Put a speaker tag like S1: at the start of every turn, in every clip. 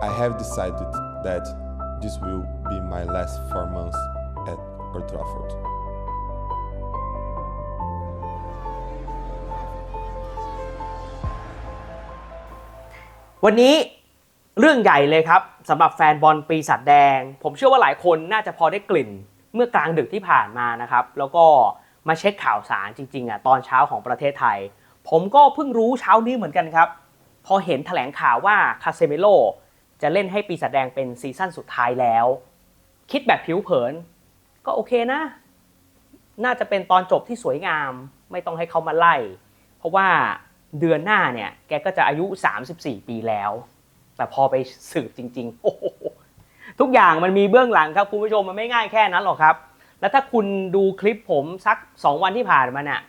S1: I have decided that this will be my last four months at Old Trafford.
S2: วันนี้เรื่องใหญ่เลยครับสำหรับแฟนบอลปีศาจแดง ผมเชื่อว่าหลายคนน่าจะพอได้กลิ่นเมื่อกลางดึกที่ผ่านมานะครับ แล้วก็มาเช็คข่าวสารจริงๆอะตอนเช้าของประเทศไทย ผมก็เพิ่งรู้เช้านี้เหมือนกันครับ พอเห็นแถลงข่าวว่าคาเซเมโล จะเล่นให้ปีศาจแดงเป็นซีซั่นสุดท้ายแล้ว คิดแบบผิวเผิน ก็โอเคนะ น่าจะเป็นตอนจบที่สวยงาม ไม่ต้องให้เขามาไล่ เพราะว่าเดือนหน้าเนี่ยแกก็จะอายุ 34 ปีแล้ว แต่พอไปสืบจริงๆโอ้โหทุกอย่างมันมีเบื้องหลังครับคุณผู้ชมมันไม่ง่ายแค่นั้นหรอกครับ แล้วถ้าคุณดูคลิปผมสัก 2 วันที่ผ่านมาเนี่ย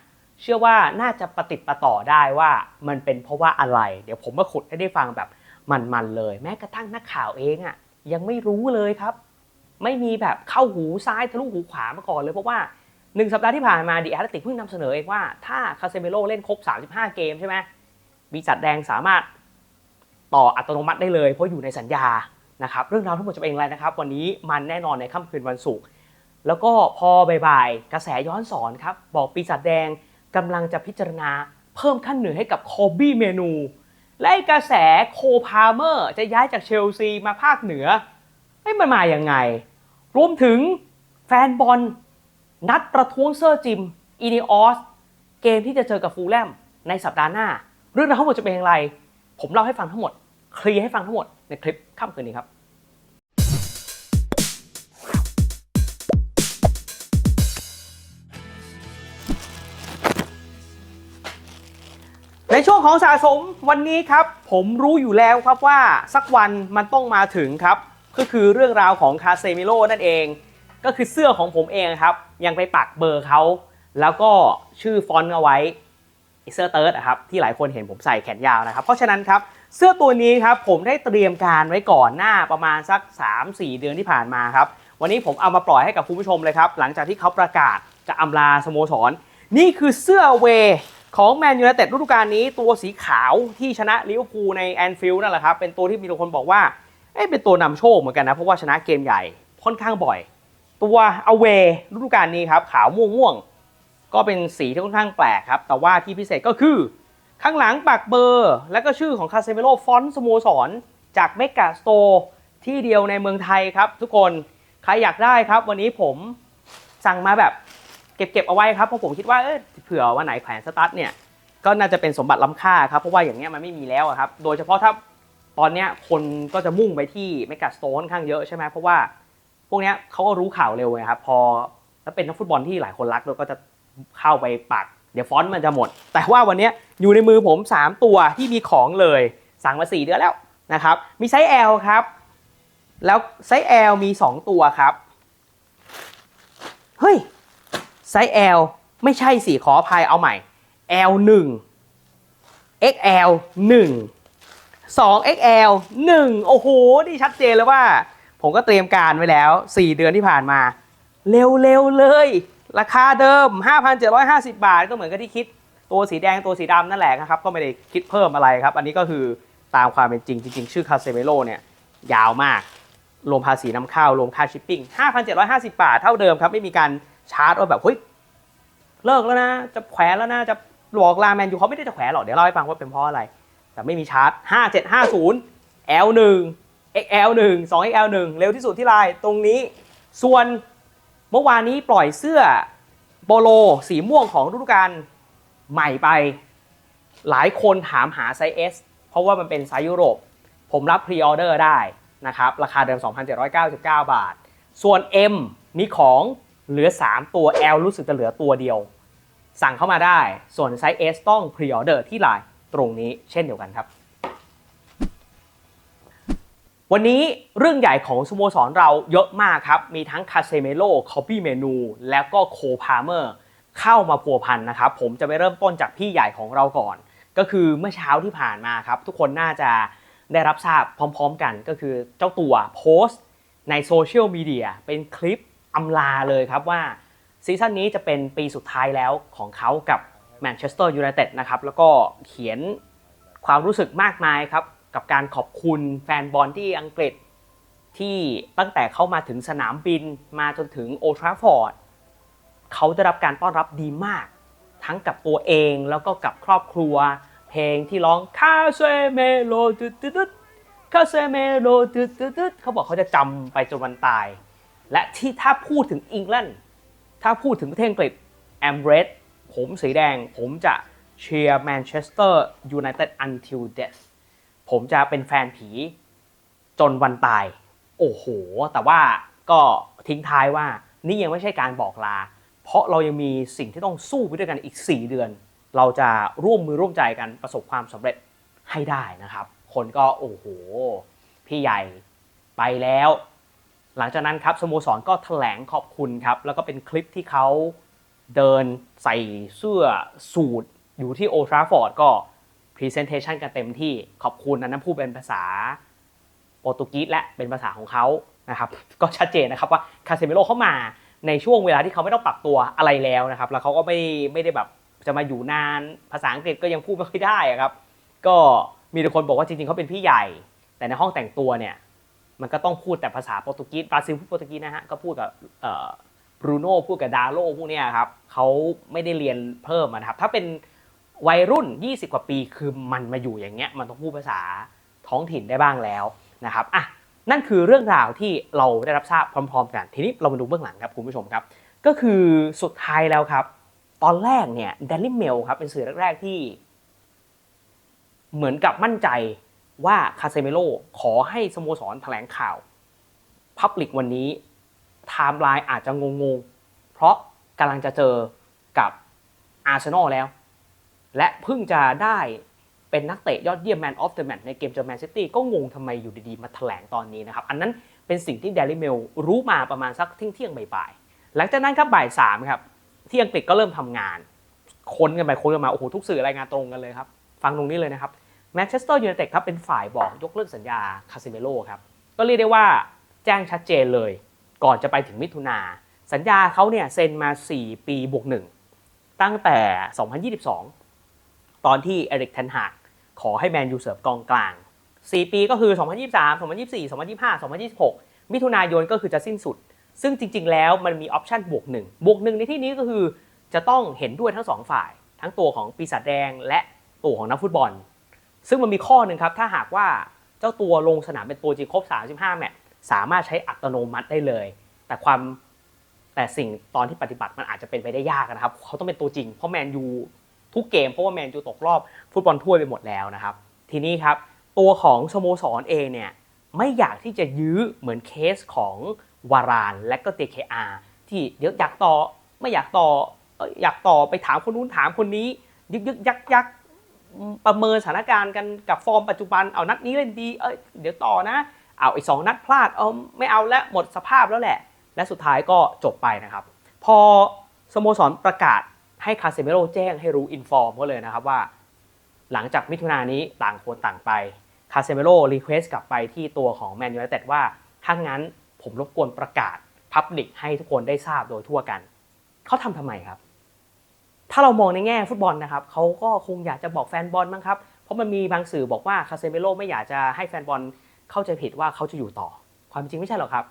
S2: เชื่อว่าน่าจะประติดประต่อได้ว่ามันเป็นเพราะว่าอะไร เดี๋ยวผมมาขุดให้ได้ฟังแบบ มันๆเลย แม้กระทั่งนักข่าวเองอะ่ะยังไม่รู้เลยครับ ไม่มีแบบเข้าหูซ้ายทะลุหูขวามาก่อนเลย เพราะว่าหนึ่งสัปดาห์ที่ผ่านมาดีแอตติกเพิ่งนำเสนอเองว่าถ้าคาเซเมโลเล่นครบ 35 เกมใช่ไหมบีจัดแดงสามารถต่ออัตโนมัติได้เลย เพราะอยู่ในสัญญานะครับเรื่องราวทั้งหมดจะเป็นอย่างไรนะครับ วันนี้มันแน่นอนในค่ำคืนวันศุกร์แล้วก็พอบ่ายๆกระแสย้อนสอนครับ บอกปีศาจแดงกำลังจะพิจารณาเพิ่มขั้นเหนือให้กับโคบี้เมนู และกระแสโคพาเมอร์จะย้ายจากเชลซีมาภาคเหนือไอ้มันมาอย่างไง รวมถึงแฟนบอลนัดประท้วงเซอร์จิมอีนิออสเกมที่จะเจอกับฟูลแลมในสัปดาห์หน้า เรื่องราวทั้งหมดจะเป็นอย่างไร ผมเล่าให้ฟังทั้งหมด เคลียร์ให้ฟังทั้งหมดในคลิปค่ำคืนนี้ครับ ในช่วงของสะสมวันนี้ครับ ผมรู้อยู่แล้วครับว่าสักวันมันต้องมาถึงครับ ก็คือเรื่องราวของคาเซมิโลนั่นเอง ก็คือเสื้อของผมเองครับ ยังไปปักเบอร์เขาแล้วก็ชื่อฟอนต์เอาไว้เสื้อเติร์ดครับที่หลายคนเห็นผมใส่แขนยาวนะครับ เพราะฉะนั้นครับเสื้อตัวนี้ครับผมได้เตรียมการไว้ก่อนหน้าประมาณสัก 3-4 เดือนที่ผ่านมาครับวันนี้ผมเอามาปล่อยให้กับคุณผู้ชมเลยครับหลังจากที่เขาประกาศจะอำลาสโมสร นี่คือเสื้อเว ของแมนยู i นเต็ดฤดูกาลนี้ตัวสีขาวที่ชนะลิเวอร์พูลในแอนฟิลด์นั่นแหละครับ เป็นตัวที่มีคนบอกว่าเอ้เป็นตัวนำโชคเหมือนกันนะ เพราะว่าชนะเกมใหญ่ค่อนข้างบ่อย ตัวอเวฤดูกาลนี้ครับขาวม่วงม่วงๆ ก็เป็นสีที่ค่อนข้างแปลกครับ แต่ว่าที่พิเศษก็คือ ข้างหลังปักเบอร์ และก็ชื่อของคาเซเมโลฟอนต์สโมสร จากเมกาสโตที่เดียวในเมืองไทยครับ ทุกคนใครอยากได้ครับ วันนี้ผมสั่งมาแบบ เก็บๆเอาไว้ครับเพราะผมคิดว่าเอ้ยเผื่อวันไหนแขวนสตาร์ทเนี่ยก็น่าจะเป็นสมบัติล้ำค่าครับเพราะว่าอย่างเงี้ยมันไม่มีแล้วครับ โดยเฉพาะถ้าตอนเนี้ยคนก็จะมุ่งไปที่เมกาสโตนข้างเยอะใช่ไหมเพราะว่าพวกเนี้ยเขาก็รู้ข่าวเร็วไงครับพอแล้วเป็นนักฟุตบอลที่หลายคนรักด้วก็จะเข้าไปปักเดี๋ยวฟอนต์มันจะหมด แต่ว่าวันเนี้ยอยู่ในมือผม 3 ตัวที่มีของเลยสั่งมา 4 เดือนแล้วนะครับ มีไซส์ L ครับ แล้วไซส์ L มี 2 ตัวครับ เฮ้ย ไซส์ L ไม่ใช่สิขออภัยเอาใหม่ L 1 XL 1 2 XL 1 โอ้โห นี่ชัดเจนเลยว่า ผมก็เตรียมการไว้แล้ว 4 เดือนที่ผ่านมา เร็วๆเลย ราคาเดิม 5,750 บาทก็เหมือนกับที่คิดตัวสีแดงตัวสีดำนั่นแหละนะครับ ก็ไม่ได้คิดเพิ่มอะไรครับ อันนี้ก็คือตามความเป็นจริง จริง ๆ ชื่อคาเซเ e โ o เนี่ยยาวมากรวมภาษีนำเข้ารวมค่าชิปปิ้ง 5,750 บาทเท่าเดิมครับ ไม่มีการ ชาร์จว่าแบบเฮ้ยเลิกแล้วนะจะแขวนแล้วนะจะบอกลาแมนยูเขาไม่ได้จะแขวนหรอกเดี๋ยวเล่าให้ฟังว่าเป็นเพราะอะไร แต่ไม่มีชาร์จ 5750 L1 XL1 2XL1 เร็วที่สุดที่ไลน์ตรงนี้ ส่วนเมื่อวานนี้ปล่อยเสื้อโปโลสีม่วงของฤดูกาลใหม่ไป หลายคนถามหาไซส์ S เพราะว่ามันเป็นไซส์ยุโรป ผมรับพรีออเดอร์ได้นะครับ ราคาเดิม 2,799 บาท ส่วน M มีของ เหลือ 3 ตัว L รู้สึกจะเหลือตัวเดียว สั่งเข้ามาได้ ส่วนไซส์ S ต้องพรีออเดอร์ที่ไลน์ตรงนี้เช่นเดียวกันครับ วันนี้เรื่องใหญ่ของสโมสรเราเยอะมากครับ มีทั้งคาเซเมโลคอปปี้เมนู แล้วก็โคพาเมอร์เข้ามาพัวพันนะครับ ผมจะไปเริ่มต้นจากพี่ใหญ่ของเราก่อน ก็คือเมื่อเช้าที่ผ่านมาครับ ทุกคนน่าจะได้รับทราบพร้อม ๆ กันก็คือเจ้าตัวโพสต์ในโซเชียลมีเดียเป็นคลิป อำลาเลยครับว่าซีซั่นนี้จะเป็นปีสุดท้ายแล้วของเขากับแมนเชสเตอร์ยูไนเต็ดนะครับแล้วก็เขียนความรู้สึกมากมายครับกับการขอบคุณแฟนบอลที่อังกฤษที่ตั้งแต่เข้ามาถึงสนามบินมาจนถึงโอทราฟอร์ดเขาได้รับการต้อนรับดีมาก ทั้งกับตัวเองแล้วก็กับครอบครัว เพลงที่ร้องคาเซเมโลตึ๊ดตึ๊ดติดคาเซเมโลตึ๊ดตึ๊ดตึ๊ดเขาบอกเขาจะจำไปจนวันตาย และที่ถ้าพูดถึงอังกฤษถ้าพูดถึงประเทศอังกฤษแอมเบรดผมสีแดง ผมจะเชียร์แมนเชสเตอร์ยูไนเต็ด until death ผมจะเป็นแฟนผีจนวันตาย โอ้โห แต่ว่าก็ทิ้งท้ายว่านี่ยังไม่ใช่การบอกลา เพราะเรายังมีสิ่งที่ต้องสู้ไปด้วยกันอีก 4 เดือน เราจะร่วมมือร่วมใจกันประสบความสำเร็จให้ได้นะครับ คนก็โอ้โห พี่ใหญ่ไปแล้ว หลังจากนั้นครับสโมสรก็แถลงขอบคุณครับ แล้วก็เป็นคลิปที่เขาเดินใส่เสื้อสูทอยู่ที่โอทราฟอร์ดก็พรีเซนเทชันกันเต็มที่ขอบคุณอันนั้นพูดเป็นภาษาโปรตุเกสและเป็นภาษาของเขานะครับก็ชัดเจนนะครับว่าคาเซเมโลเข้ามาในช่วงเวลาที่เขาไม่ต้องปรับตัวอะไรแล้วนะครับ แล้วเขาก็ไม่ไม่ได้แบบจะมาอยู่นานภาษาอังกฤษก็ยังพูดไม่ค่อยได้ครับ ก็มีแต่คนบอกว่าจริงๆเขาเป็นพี่ใหญ่ แต่ในห้องแต่งตัวเนี่ย มันก็ต้องพูดแต่ภาษาโปรตุเกสบราซิลพูดโปรตุเกสนะฮะก็พูดกับบรูโน่พูดกับดาโลพวกเนี้ยครับเขาไม่ได้เรียนเพิ่มนะครับ ถ้าเป็นวัยรุ่น 20 กว่าปีคือมันมาอยู่อย่างเงี้ยมันต้องพูดภาษาท้องถิ่นได้บ้างแล้วนะครับอะนั่นคือเรื่องราวที่เราได้รับทราบพร้อม ๆ กัน ทีนี้เรามาดูเบื้องหลังครับคุณผู้ชมครับ ก็คือสุดท้ายแล้วครับ ตอนแรกเนี่ยเดลิเมลครับเป็นสื่อแรกๆที่ เหมือนกับมั่นใจ ว่าคาเซเมโลขอให้สโมสรแถลงข่าวพับลิกวันนี้ไทม์ไลน์อาจจะงงๆ เพราะกำลังจะเจอกับอาร์เซนอลแล้ว และเพิ่งจะได้เป็นนักเตะยอดเยี่ยมแมนออฟเดอะแมตในเกมเจอแมนซิตี้ก็งงทำไมอยู่ดีๆ มาแถลงตอนนี้นะครับ อันนั้นเป็นสิ่งที่เดลิเมลรู้มาประมาณสักเที่ยงเที่ยงๆบ่ายๆ หลังจากนั้นครับบ่ายสามครับที่อังกฤษก็เริ่มทำงาน ค้นกันไปค้นกันมาโอ้โหทุกสื่อรายงานตรงกันเลยครับ ฟังตรงนี้เลยนะครับ แมนเชสเตอร์ยูไนเต็ดครับเป็นฝ่ายบอกยกเลิกสัญญาคาซิเมโลครับก็เรียกได้ว่าแจ้งชัดเจนเลย ก่อนจะไปถึงมิถุนาสัญญาเขาเนี่ยเซ็นมา 4 ปีบวกหนึ่งตั้งแต่ 2022 ตอนที่เอริกเทนฮากขอให้แมนยูเสิร์ฟกองกลาง 4 ปีก็คือ 2023 2024 2025 2026 มิถุนายนก็คือจะสิ้นสุด ซึ่งจริง ๆ แล้วมันมีออปชันบวกหนึ่งบวกหนึ่งในที่นี้ก็คือจะต้องเห็นด้วยทั้งสองฝ่าย ทั้งตัวของปีศาจแดงและตัวของนักฟุตบอล ซึ่งมันมีข้อหนึ่งครับ ถ้าหากว่าเจ้าตัวลงสนามเป็นตัวจริงครบ 35 แมตช์สามารถใช้อัตโนมัติได้เลย แต่ความแต่สิ่งตอนที่ปฏิบัติมันอาจจะเป็นไปได้ยากนะครับ เขาต้องเป็นตัวจริง เพราะแมนยูทุกเกมเพราะว่าแมนยูตกรอบฟุตบอลถ้วยไปหมดแล้วนะครับ ทีนี้ครับ ตัวของสโมสรเองเนี่ยไม่อยากที่จะยื้อเหมือนเคสของวารานและก็ TKR ที่เดี๋ยวอยากต่อไม่อยากต่ออยอยากต่อไปถามคนนู้นถามคนนี้ ยึกยึกยักยัก ประเมินสถานการณ์กันกับฟอร์มปัจจุบันเอานัดนี้เล่นดีเอ้ยเดี๋ยวต่อนะ เอาอีกสองนัดพลาดเอาไม่เอาแล้วหมดสภาพแล้วแหละ และสุดท้ายก็จบไปนะครับ พอสโมสรประกาศให้คาเซเมโรแจ้งให้รู้อินฟอร์มก็เลยนะครับว่า หลังจากมิถุนายนนี้ต่างคนต่างไปคาเซเมโรรีเควสกลับไปที่ตัวของแมนยูไนเต็ดว่าถ้างั้นผมรบกวนประกาศพับลิกให้ทุกคนได้ทราบโดยทั่วกัน เขาทำทำไมครับ ถ้าเรามองในแง่ฟุตบอลนะครับเขาก็คงอยากจะบอกแฟนบอลมั้งครับ เพราะมันมีบางสื่อบอกว่าคาเซเมโรไม่อยากจะให้แฟนบอลเข้าใจผิดว่าเขาจะอยู่ต่อ ความจริงไม่ใช่หรอกครับ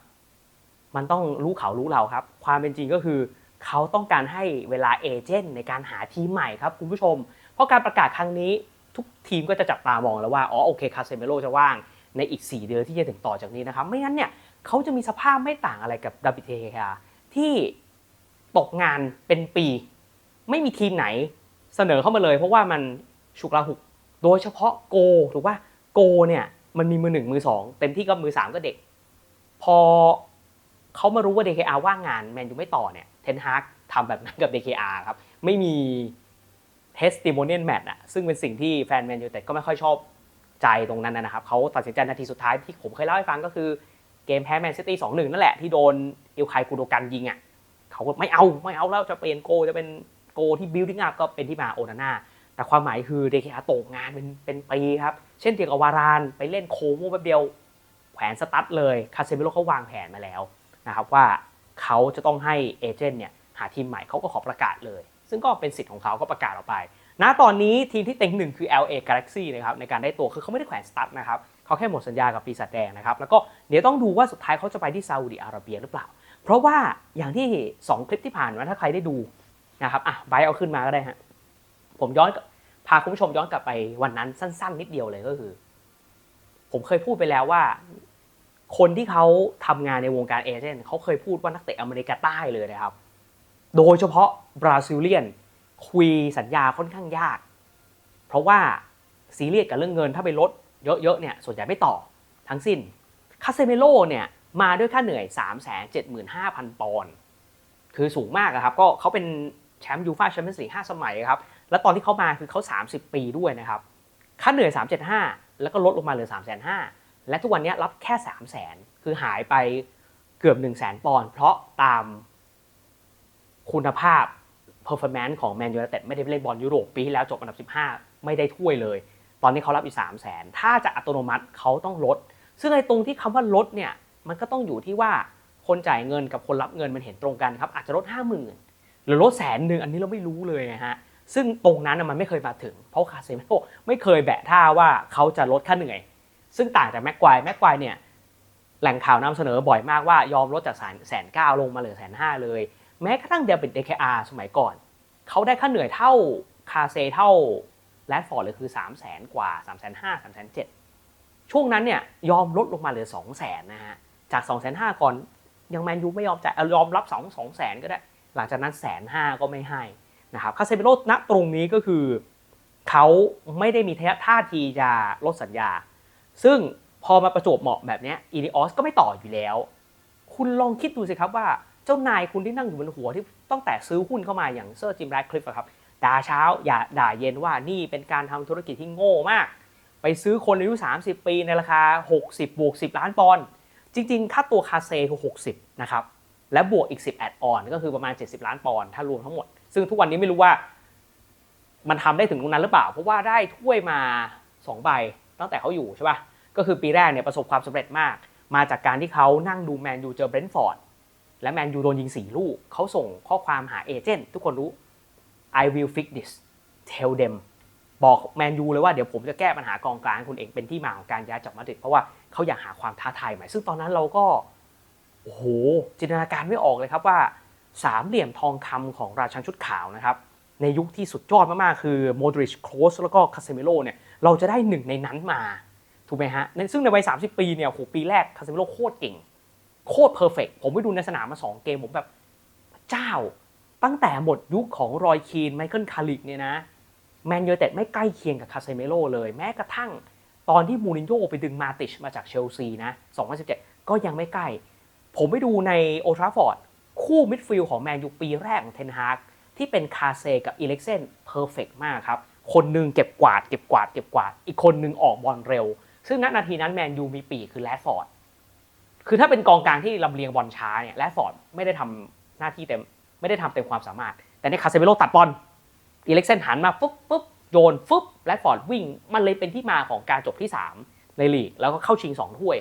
S2: มันต้องรู้เขารู้เราครับ ความเป็นจริงก็คือเขาต้องการให้เวลาเอเจนต์ในการหาทีมใหม่ครับคุณผู้ชม เพราะการประกาศครั้งนี้ทุกทีมก็จะจับตามองแล้วว่า อ๋อโอเคคาเซเมโรจะว่างในอีก 4 เดือนที่จะถึงต่อจากนี้นะครับ ไม่งั้นเนี่ยเขาจะมีสภาพไม่ต่างอะไรกับดาบิเทคาที่ตกงานเป็นปี ไม่มีทีมไหนเสนอเข้ามาเลย เพราะว่ามันฉุกละหุก โดยเฉพาะโกถูกป่ะโกเนี่ยมันมีมือหนึ่งมือสองเต็มที่ก็มือสามก็เด็ก พอเขามารู้ว่า DKR ว่างงานแมนยูไม่ต่อเนี่ยเทนฮากทำแบบนั้นกับ DKR ครับ ไม่มี testimonial match อะซึ่งเป็นสิ่งที่แฟนแมนยูแต่ก็ไม่ค่อยชอบใจตรงนั้นนะครับเขาตัดสินใจนาทีสุดท้ายที่ผมเคยเล่าให้ฟังก็คือเกมแพ้แมนซิตี้สองหนึ่งนั่นแหละที่โดนอิลคายกูโดกันยิงอะเขาก็ไม่เอาไม่เอาแล้วจะเปลี่ยนโกจะเป็น โกที่ building up ก็เป็นที่มาโอนาน่าแต่ความหมายคือ DKR ตกงานเป็นเป็นปีครับ เช่นเดียวกับวารานไปเล่นโคโมแป๊บเดียวแขวนสตั๊ดเลยคาเซมิโลเขาวางแผนมาแล้วนะครับว่าเขาจะต้องให้เอเจนต์เนี่ยหาทีมใหม่เขาก็ขอประกาศเลย ซึ่งก็เป็นสิทธิ์ของเขาก็ประกาศออกไป ณตอนนี้ทีมที่เต็งหนึ่งคือ LA Galaxy นะครับในการได้ตัวคือเขาไม่ได้แขวนสตั๊ดนะครับเขาแค่หมดสัญญากับปีศาจแดงนะครับแล้วก็เดี๋ยวต้องดูว่าสุดท้ายเขาจะไปที่ซาอุดิอาระเบียหรือเปล่า เพราะว่าอย่างที่ 2 คลิปที่ผ่านมาถ้าใครได้ดู นะครับอะไบเอาขึ้นมาก็ได้ฮะผมย้อนพาคุณผู้ชมย้อนกลับไปวันนั้นสั้น ๆ นิดเดียวเลยก็คือ ผมเคยพูดไปแล้วว่า คนที่เขาทำงานในวงการเอเจนต์เขาเคยพูดว่านักเตะอเมริกาใต้เลยนะครับ โดยเฉพาะบราซิเลียนคุยสัญญาค่อนข้างยาก เพราะว่าซีเรียสกับเรื่องเงินถ้าไปลดเยอะๆเนี่ยส่วนใหญ่ไม่ต่อทั้งสิ้นคาเซเมโลเนี่ยมาด้วยค่าเหนื่อย 3 7 5 0 0 0 ปอนด์คือสูงมากครับ ก็เขาเป็น แชมป์ยูฟ่าแชมเปี้ยนส์ลีก5สมัยครับ แล้วตอนที่เขามาคือเขา 30 ปีด้วยนะครับ ค่าเหนื่อย 375 แล้วก็ลดลงมาเหลือ 3 5 0 0 0และทุกวันนี้รับแค่ 3 0 0 0 0 0 คือหายไปเกือบ 1 0 0 0 0 0 ปอนด์เพราะตามคุณภาพ performance ของแมนยูไนเต็ดไม่ได้เล่นบอลยุโรปปีที่แล้วจบอันดับ 15 ไม่ได้ถ้วยเลย ตอนนี้เขารับอยู่3 0 0 0 0 0 ถ้าจะอัตโนมัติเขาต้องลด ซึ่งไอ้ตรงที่คำว่าลดเนี่ยมันก็ต้องอยู่ที่ว่าคนจ่ายเงินกับคนรับเงินมันเห็นตรงกันครับอาจจะลด 50,000 หรือลดแสนหนึ่งอันนี้เราไม่รู้เลยนะฮะซึ่งตรงนั้นมันไม่เคยมาถึง เพราะคาเซมิโลไม่เคยแบะท่าว่าเขาจะลดค่าเหนื่อย ซึ่งต่างจากแม็กควายแม็กควายเนี่ยแหล่งข่าวนำเสนอบ่อยมากว่ายอมลดจากแสนเก้าลงมาเหลือแสนห้าเลย แม้กระทั่งเดวิดเดคอาร์สมัยก่อนเขาได้ค่าเหนื่อยเท่าคาเซเท่าแรดฟอร์ดเลยคือ3 0 0แสนกว่า3 5 0 0 0 3 0 0 0ช่วงนั้นเนี่ยยอมลดลงมาเหลือ2 0 0แสนนะฮะจาก2 5 0 0 0ก่อนยังแมนยูไม่ยอมจ่ายอายอมรับ2 2แสนก็ได้ หลังจากนั้นแสนห้าก็ไม่ให้นะครับคาเซเมโรณตรงนี้ก็คือเขาไม่ได้มีท่าทีจะลดสัญญา ซึ่งพอมาประจวบเหมาะแบบนี้อีริออสก็ไม่ต่ออยู่แล้ว คุณลองคิดดูสิครับว่าเจ้านายคุณที่นั่งอยู่บนหัวที่ตั้งแต่ซื้อหุ้นเข้ามาอย่างเซอร์จิมแรดคลิฟครับด่าเช้าอย่าด่าเย็นว่านี่เป็นการทำธุรกิจที่โง่มาก ไปซื้อคนอายุ 30 ปีในราคา 60 บวก 10 ล้านปอนด์จริง ๆ ค่าตัวคาเซคือ 60 นะครับ และบวกอีก 10 แอดออนก็คือประมาณ 70 ล้านปอนด์ถ้ารวมทั้งหมด ซึ่งทุกวันนี้ไม่รู้ว่ามันทำได้ถึงตรงนั้นหรือเปล่า เพราะว่าได้ถ้วยมา 2 ใบตั้งแต่เขาอยู่ใช่ป่ะก็คือปีแรกเนี่ยประสบความสำเร็จมาก มาจากการที่เขานั่งดูแมนยูเจอเบรนท์ฟอร์ดและแมนยูโดนยิง 4 ลูกเขาส่งข้อความหาเอเจนต์ทุกคนรู้ I will fix this tell them บอกแมนยูเลยว่าเดี๋ยวผมจะแก้ปัญหากองกลางคุณเองเป็นที่มาของการย้ายจากมาดริดเพราะว่าเขาอยากหาความท้าทายใหม่ซึ่งตอนนั้นเราก็ โอ้โหจินตนาการไม่ออกเลยครับว่าสามเหลี่ยมทองคำของราชันชุดขาวนะครับในยุคที่สุดยอดมากๆ คือโมดริชโครสแล้วก็คาเซมิโลเนี่ยเราจะได้หนึ่งในนั้นมาถูกไหมฮะในซึ่งในวัย 30 ปีเนี่ยโหปีแรกคาเซมิโลโคตรเก่ง โคตรเพอร์เฟกผมไปดูในสนามมา 2 เกม ผมแบบเจ้า ตั้งแต่หมดยุคของรอยคีนไมเคิลคาริกเนี่ยนะแมนยูเต็ดไม่ใกล้เคียงกับคาเซเมโลเลยแม้กระทั่งตอนที่มูรินโญ่ไปดึงมาติชมาจากเชลซีนะ 2017 ก็ยังไม่ใกล้ ผมไปดูในโอทราฟอร์ดคู่มิดฟิลด์ของแมนยูปีแรกของเทนฮากที่เป็นคาเซกับอีเล็กเซนเพอร์เฟกมากครับ คนหนึ่งเก็บกวาดเก็บกวาดเก็บกวาด อีกคนหนึ่งออกบอลเร็ว ซึ่งณนาทีนั้นแมนยูมีปีคือแรดฟอร์ดคือถ้าเป็นกองกลางที่ลำเลียงบอลช้าเนี่ยแรดฟอร์ดไม่ได้ทำหน้าที่เต็มไม่ได้ทำเต็มความสามารถ แต่ในคาเซเมโลตัดบอลอีเล็กเซนหันมาปุ๊บปุ๊บโยนฟึบแรดฟอร์ดวิ่งมันเลยเป็นที่มาของการจบที่ 3 ในลีกแล้วก็เข้าชิง 2 ถ้วย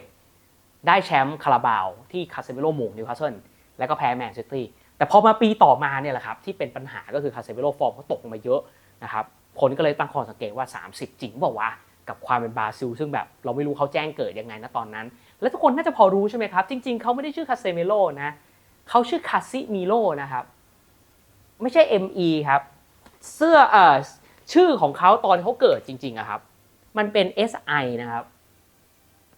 S2: ได้แชมป์คาราบาวที่คาเซเมโลหมงนิวคาสเซิลแล้วก็แพ้แมนซิตี้แต่พอมาปีต่อมาเนี่ยแหละครับที่เป็นปัญหาก็คือคาเซเมโลฟอร์มเขาตกลงมาเยอะนะครับคนก็เลยตั้งข้อสังเกตว่า 30 จริงบอกว่ากับความเป็นบราซิล ซึ่งแบบเราไม่รู้เขาแจ้งเกิดยังไงนะตอนนั้น และทุกคนน่าจะพอรู้ใช่ไหมครับ จริง ๆเขาไม่ได้ชื่อคาเซเมโลนะเขาชื่อคาซิมิโลนะครับ ไม่ใช่ ME ครับ เสื้อเอ่อชื่อของเขาตอนเขาเกิดจริงๆอะครับ มันเป็น SI นะครับ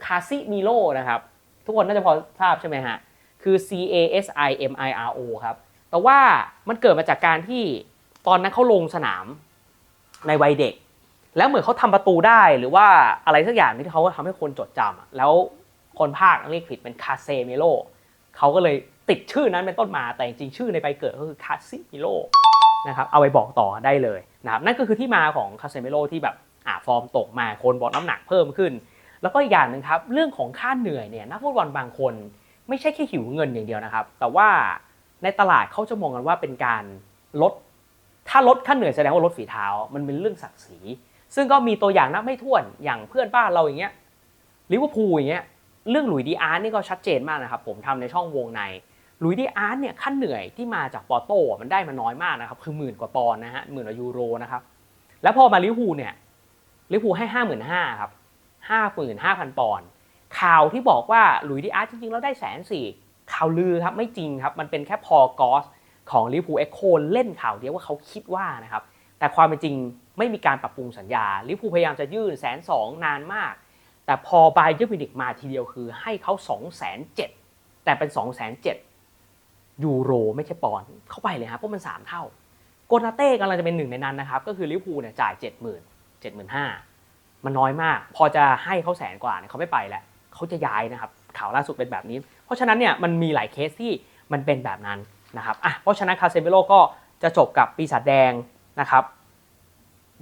S2: คาซิมิโลนะครับ ทุกคนน่าจะพอทราบใช่ไหมฮะ คือ C A S I M I R O ครับ แต่ว่ามันเกิดมาจากการที่ตอนนั้นเขาลงสนามในวัยเด็ก แล้วเหมือนเขาทำประตูได้หรือว่าอะไรสักอย่างที่เขาทำให้คนจดจำแล้วคนภาคเรียกผิดเป็นคาเซมิโลเขาก็เลยติดชื่อนั้นเป็นต้นมาแต่จริงๆชื่อในใบเกิดก็คือคาซิมิโลนะครับเอาไปบอกต่อได้เลยนะครับนั่นก็คือที่มาของคาเซเมโลที่แบบอ่าฟอร์มตกมาคนบอกน้ำหนักเพิ่มขึ้น แล้วก็อีกอย่างหนึ่งครับเรื่องของค่าเหนื่อยเนี่ยนักฟุตบอลบางคน ไม่ใช่แค่หิวเงินอย่างเดียวนะครับ แต่ว่าในตลาดเขาจะมองกันว่าเป็นการลด ถ้าลดค่าเหนื่อยแสดงว่าลดฝีเท้า มันเป็นเรื่องศักดิ์ศรี ซึ่งก็มีตัวอย่างนับไม่ถ้วนอย่างเพื่อนบ้านเราอย่างเงี้ยลิเวอร์พูลอย่างเงี้ยเรื่องหลุยดีอาร์นี่ก็ชัดเจนมากนะครับผมทำในช่องวงในหลุยดีอาร์เนี่ยขั้นเหนื่อยที่มาจากปอโต้มันได้มาน้อยมากนะครับคือหมื่นกว่าปอนด์นะฮะหมื่นกว่ายูโรนะครับแล้วพอมาลิเวอร์พูลเนี่ยลิเวอร์พูลให้ห้าหมื่นห้าครับ ห้าหมื่นห้าพันปอนด์ข่าวที่บอกว่าหลุยส์ดีอาร์จริงๆ แล้วได้แสนสี่ข่าวลือครับไม่จริงครับ มันเป็นแค่พอกอสของลิเวอร์พูลเอ็กโคเล่นข่าวเดียวว่าเขาคิดว่านะครับ แต่ความเป็นจริงไม่มีการปรับปรุงสัญญาลิเวอร์พูลพยายามจะยื่นแสนสองนานมาก แต่พอบายเยอร์มินิกมาทีเดียวคือให้เขา2องแสนเจ็ดแต่เป็น2องแสนเจ็ดยูโรไม่ใช่ปอนด์เข้าไปเลยครับเพราะมัน 3 เท่า โกนาเต้กำลังจะเป็นหนึ่งในนั้นนะครับ ก็คือลิเวอร์พูลเนี่ยจ่าย 7 0 0 0 0 7 5 0 0 0 มันน้อยมาก พอจะให้เขาแสนกว่าเนี่ยเขาไม่ไปแล้วเขาจะย้ายนะครับข่าวล่าสุดเป็นแบบนี้ เพราะฉะนั้นเนี่ยมันมีหลายเคสที่มันเป็นแบบนั้นนะครับอะเพราะฉะนั้นคาเซมิโลก็จะจบกับปีศาจแดงนะครับ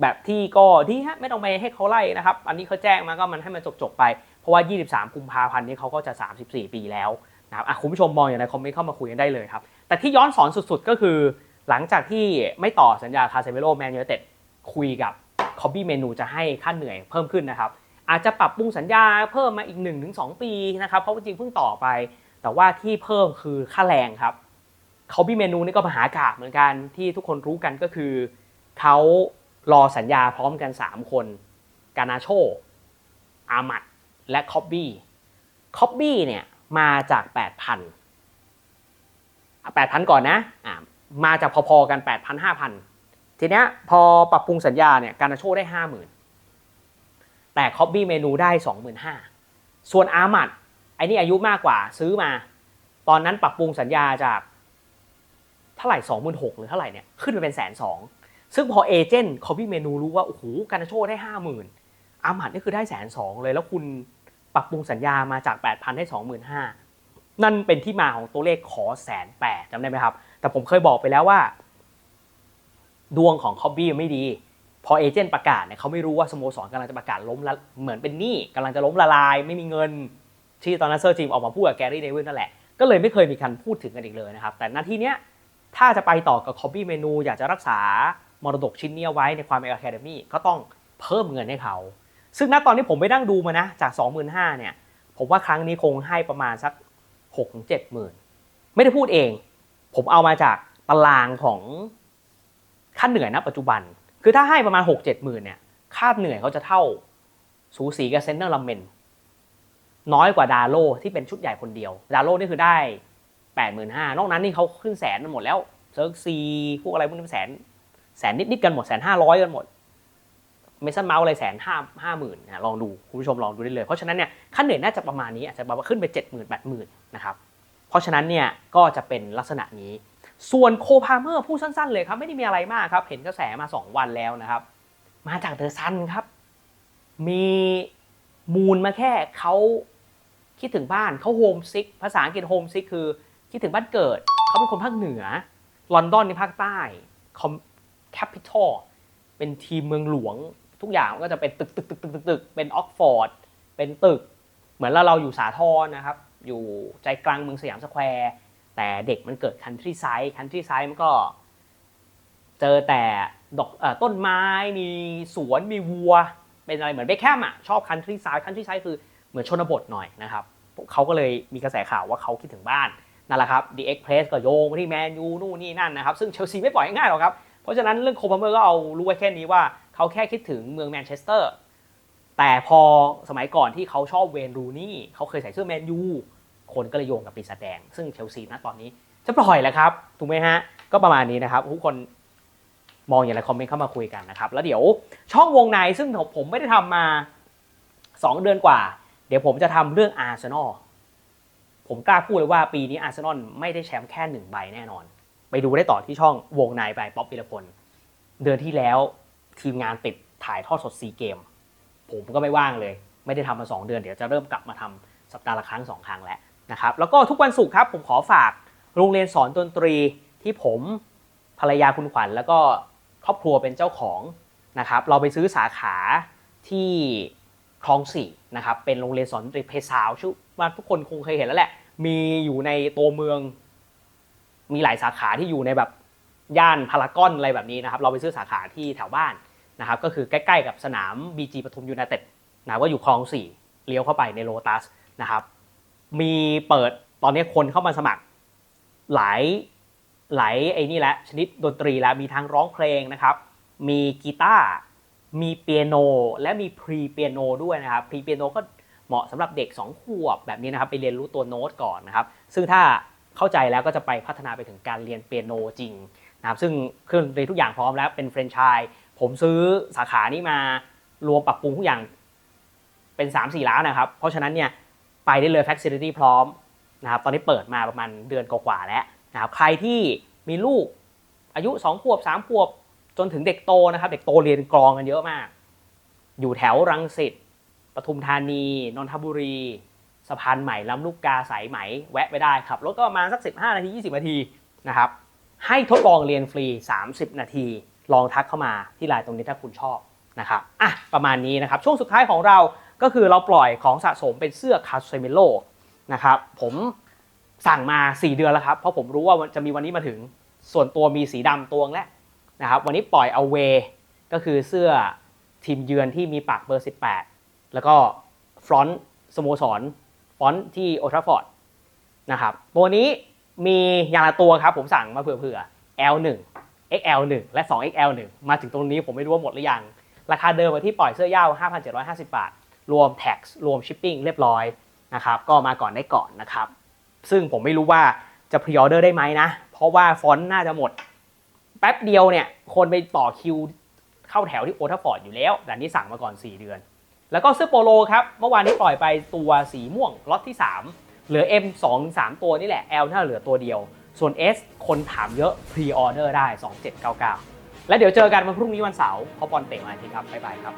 S2: แบบที่ก็ดีฮะไม่ต้องไปให้เขาไล่นะครับ อันนี้เขาแจ้งมาก็มันให้มันจบๆไป เพราะว่า 23 กุมภาพันธ์นี้เขาก็จะ 34 ปีแล้วนะครับอะคุณผู้ชมมองอย่างไรคอมเมนต์เข้ามาคุยกันได้เลยครับ แต่ที่ย้อนสอนสุดๆก็คือ หลังจากที่ไม่ต่อสัญญาคาเซเมโรแมนยูเต็ดคุยกับ คอบบี้เมนูจะให้ค่าเหนื่อยเพิ่มขึ้นนะครับ อาจจะปรับปรุงสัญญาเพิ่มมาอีก 1-2 ปีนะครับ เพราะว่าจริงเพิ่งต่อไป แต่ว่าที่เพิ่มคือค่าแรงครับคอบบี้เมนูนี่ก็มหากาบเหมือนกันที่ทุกคนรู้กันก็คือเขารอสัญญาพร้อมกัน 3 คน กานาโช อามัด และคอบบี้คอบบี้เนี่ยมาจาก 8,000 8,000 ก่อนนะ มาจากพอๆกัน 8,000 5,000 ทีเนี้ยพอปรับปรุงสัญญาเนี่ยกานาโชได้50,000แต่คอบบี้เมนูได้25,000ส่วนอามัดไอ้นี่อายุมากกว่าซื้อมา ตอนนั้นปรับปรุงสัญญาจากเท่าไหร่26,000หกหรือเท่าไหร่เนี่ยขึ้นไปเป็นแสนสองซึ่งพอเอเจนต์คอบบี้เมนูรู้ว่าโอ้โหกานาโชได้50,000อามัดนี่คือได้แสนสองเลยแล้วคุณปรับปรุงสัญญามาจาก 8,000ให้25,000นั่นเป็นที่มาของตัวเลขขอแสนแปดจำได้ไหมครับ แต่ผมเคยบอกไปแล้วว่า ดวงของคอบบี้ไม่ดี พอเอเจนต์ประกาศเนี่ยเขาไม่รู้ว่าสโมสรกำลังจะประกาศล้มละเหมือนเป็นหนี้กำลังจะล้มละลาย ไม่มีเงิน ที่ตอนนั้นเซอร์จิมออกมาพูดกับแกรี่เดวิลนั่นแหละ ก็เลยไม่เคยมีการพูดถึงกันอีกเลยนะครับ แต่หน้าที่เนี้ยถ้าจะไปต่อกับคอบบี้เมนู อยากจะรักษามรดกชิ้นนี้เอาไว้ในความเป็นอะคาเดมี่ก็ต้องเพิ่มเงินให้เขา ซึ่งณตอนนี้ผมไปนั่งดูมานะจาก 25,000เนี่ยผมว่าครั้งนี้คงให้ประมาณสัก6 7หมื่นไม่ได้พูดเอง ผมเอามาจากตารางของ ค่าเหนื่อยณปัจจุบัน คือถ้าให้ประมาณ 6 7หมื่นเนี่ยค่าเหนื่อยเขาจะเท่าสูสีกับเซนเนอร์ลัมเมนน้อยกว่าดาโลที่เป็นชุดใหญ่คนเดียว ดาโลนี่คือได้85,000นห้านอกนั้นนี่เขาขึ้นแสนกันหมดแล้วเซิร์กซีพวกอะไรพวกนี้แสนแสนนิดๆกันหมดแสนห้าร้อยกันหมดเมสันเมาส์อะไรแสนห้าห้าหมื่นนะลองดูคุณผู้ชมลองดูได้เลย เพราะฉะนั้นเนี่ยค่าเหนื่อยน่าจะประมาณนี้อาจจะแบบว่าขึ้นไปเจ็ดหมื่นแปดหมื่นนะครับเพราะฉะนั้นเนี่ยก็จะเป็นลักษณะนี้ ส่วนโคพาเมอร์พูดสั้นๆเลยครับ ไม่ได้มีอะไรมากครับ เห็นกระแสมา 2 วันแล้วนะครับ มาจากเดอะซันครับ มีมูลมาแค่เขาคิดถึงบ้านเขาโฮมซิกภาษาอังกฤษโฮมซิกคือ คิดถึงบ้านเกิด เขาเป็นคนภาคเหนือ ลอนดอนในภาคใต้แคปิตอลเป็นทีมเมืองหลวง ทุกอย่างก็จะเป็นตึกตึกตึกตึกตึกตึกเป็นออกฟอร์ดเป็นตึก เหมือนเราเราอยู่สาทรนะครับ อยู่ใจกลางเมืองสยามสแควร์ แต่เด็กมันเกิดคันทรีไซด์คันทรีไซด์มันก็ เจอแต่ดอกต้นไม้มีสวนมีวัว เป็นอะไรเหมือนเบคแคมอะชอบคันทรีไซด์คันทรีไซด์คือเหมือนชนบทหน่อยนะครับเขาก็เลยมีกระแสข่าวว่าเขาคิดถึงบ้านนั่นแหละครับดีเอ็กเพรสก็โยงไปที่แมนยูนู่นนี่นั่นนะครับ ซึ่งเชลซีไม่ปล่อยง่ายหรอกครับ เพราะฉะนั้นเรื่องโคพาเมอร์ก็เอารู้ไว้แค่นี้ว่าเขาแค่คิดถึงเมืองแมนเชสเตอร์แต่พอสมัยก่อนที่เขาชอบเวนรูนี่เขาเคยใส่เสื้อแมนยู คนก็เลยโยงกับปีศาจแดง ซึ่งเชลซีณตอนนี้จะปล่อยแล้วครับ ถูกไหมฮะ ก็ประมาณนี้นะครับ ทุกคนมองอย่างไรคอมเมนต์เข้ามาคุยกันนะครับ แล้วเดี๋ยวช่องวงในซึ่งผมไม่ได้ทำมา 2 เดือนกว่า เดี๋ยวผมจะทำเรื่องอาร์เซนอลผมกล้าพูดเลยว่าปีนี้อาร์เซนอลไม่ได้แชมป์แค่หนึ่งใบแน่นอน ไปดูได้ต่อที่ช่องวงในไปป๊อปปิรพลเดือนที่แล้วทีมงานติดถ่ายทอดสดซีเกม ผมก็ไม่ว่างเลย ไม่ได้ทำมา 2 เดือน เดี๋ยวจะเริ่มกลับมาทำสัปดาห์ละครั้ง 2 ครั้งแล้ว นะครับแล้วก็ทุกวันศุกร์ครับผมขอฝากโรงเรียนสอนดนตรีที่ผมภรรยาคุณขวัญแล้วก็ครอบครัวเป็นเจ้าของนะครับเราไปซื้อสาขาที่คลองสี่นะครับเป็นโรงเรียนสอนดนตรีเพซาวชื่อว่าทุกคนคงเคยเห็นแล้วแหละ มีอยู่ในตัวเมือง มีหลายสาขาที่อยู่ในแบบย่านพารากอนอะไรแบบนี้นะครับ เราไปซื้อสาขาที่แถวบ้านนะครับก็คือใกล้ๆกับสนาม BG ปทุมยูไนเต็ดนะว่าอยู่คลองสี่เลี้ยวเข้าไปในโลตัสนะครับ มีเปิดตอนนี้คนเข้ามาสมัครหลายหลายไอ้นี่แหละชนิดดนตรีแล้วมีทั้งร้องเพลงนะครับ มีกีตาร์มีเปียโนและมีพรีเปียโนด้วยนะครับพรีเปียโนก็เหมาะสำหรับเด็ก 2 ขวบแบบนี้นะครับ ไปเรียนรู้ตัวโน้ตก่อนนะครับ ซึ่งถ้าเข้าใจแล้วก็จะไปพัฒนาไปถึงการเรียนเปียโนจริงนะครับซึ่งเครื่องดนตรีทุกอย่างพร้อมแล้วเป็นแฟรนไชส์ผมซื้อสาขานี้มารวมปรับปรุงทุกอย่างเป็น 3-4 ล้านนะครับ เพราะฉะนั้นเนี่ย ไปได้เลย Facility พร้อมนะครับตอนนี้เปิดมาประมาณเดือนกว่าๆแล้วนะครับใครที่มีลูกอายุ2ขวบ3ขวบจนถึงเด็กโตนะครับเด็กโตเรียนกรองกันเยอะมาก อยู่แถวรังสิตปทุมธานีนนทบุรีสะพานใหม่ลำลูกกาสายไหม แวะไปได้ครับรถก็ประมาณสัก 15 นาที 20 นาทีนะครับให้ทดลองเรียนฟรี 30 นาที ลองทักเข้ามาที่ไลน์ตรงนี้ถ้าคุณชอบนะครับอะประมาณนี้นะครับ ช่วงสุดท้ายของเรา ก็คือเราปล่อยของสะสมเป็นเสื้อคาสเซมิโลนะครับผมสั่งมา 4 เดือนแล้วครับ เพราะผมรู้ว่ามันจะมีวันนี้มาถึงส่วนตัวมีสีดำตัวงแล้วนะครับวันนี้ปล่อยเอาเวก็คือเสื้อทีมเยือนที่มีปากเบอร์ 18 แล้วก็ฟรอนต์สโมสรฟอนต์ที่โอทราฟอร์ดนะครับตัวนี้มีอย่างละตัวครับผมสั่งมาเผื่อๆ L1 XL1 และ 2XL1 มาถึงตรงนี้ผมไม่รู้ว่าหมดหรือยัง ราคาเดิมที่ปล่อยเสื้อยาว 5,750 บาท รวม tax รวม shipping เรียบร้อยนะครับก็มาก่อนได้ก่อนนะครับ ซึ่งผมไม่รู้ว่าจะพรีออเดอร์ได้ไหมนะ เพราะว่าฟอนต์น่าจะหมด แป๊บเดียวเนี่ย คนไปต่อคิวเข้าแถวที่โอทัฟฟอร์ดอยู่แล้วแต่นี่สั่งมาก่อน 4 เดือน แล้วก็เสื้อโปโลครับ เมื่อวานนี้ปล่อยไปตัวสีม่วงล็อตที่ 3 เหลือ M 2 3ตัวนี่แหละ L ถ้าเหลือตัวเดียว ส่วน S คนถามเยอะพรีออเดอร์ได้ 2799 และเดี๋ยวเจอกันวันพรุ่งนี้วันเสาร์เพราะบอลเตะมาทีครับบ๊ายบายครับ